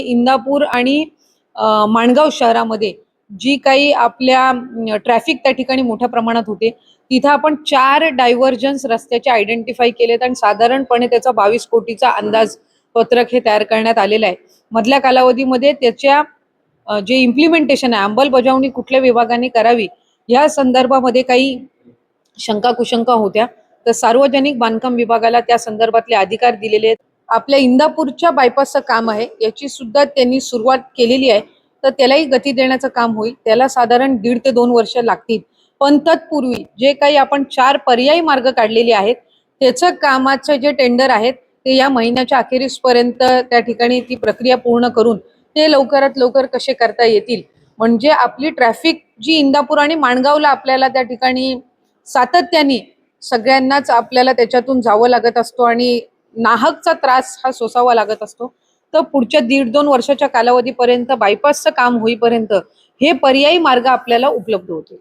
इंदापूर आणि माणगाव शहरामध्ये जी काही आपल्या ट्रॅफिक त्या ठिकाणी मोठ्या प्रमाणात होते तिथं आपण चार डायव्हर्जन्स रस्त्याचे आयडेंटिफाय केलेत आणि साधारणपणे त्याचा बावीस कोटीचा अंदाज पत्रक हे तयार करण्यात आलेलं आहे. मधल्या कालावधीमध्ये त्याच्या जे इम्प्लिमेंटेशन आहे अंमलबजावणी कुठल्या विभागाने करावी या संदर्भामध्ये काही शंका कुशंका होत्या. तर सार्वजनिक बांधकाम विभागाला त्या संदर्भातले अधिकार दिलेले आहेत. आपल्या इंदापूरच्या बायपासचं काम आहे. याची सुद्धा त्यांनी सुरुवात केलेली आहे. तर त्यालाही गती देण्याचं काम होईल. त्याला साधारण दीड ते दोन वर्ष लागतील. पण तत्पूर्वी जे काही आपण चार पर्यायी मार्ग काढलेले आहेत त्याचं कामाचं जे टेंडर आहेत ते या महिन्याच्या अखेरीसपर्यंत त्या ठिकाणी ती प्रक्रिया पूर्ण करून ते लवकरात लवकर कसे करता येतील? म्हणजे आपली ट्रॅफिक जी इंदापूर आणि माणगावला आपल्याला त्या ठिकाणी सातत्याने सगळ्यांनाच आपल्याला त्याच्यातून जावं लागत असतो आणि नाहकचा त्रास हा सोसावा लागत असतो. तर पुढच्या दीड दोन वर्षाच्या कालावधीपर्यंत बायपासचं काम होईपर्यंत हे पर्यायी मार्ग आपल्याला उपलब्ध होतील.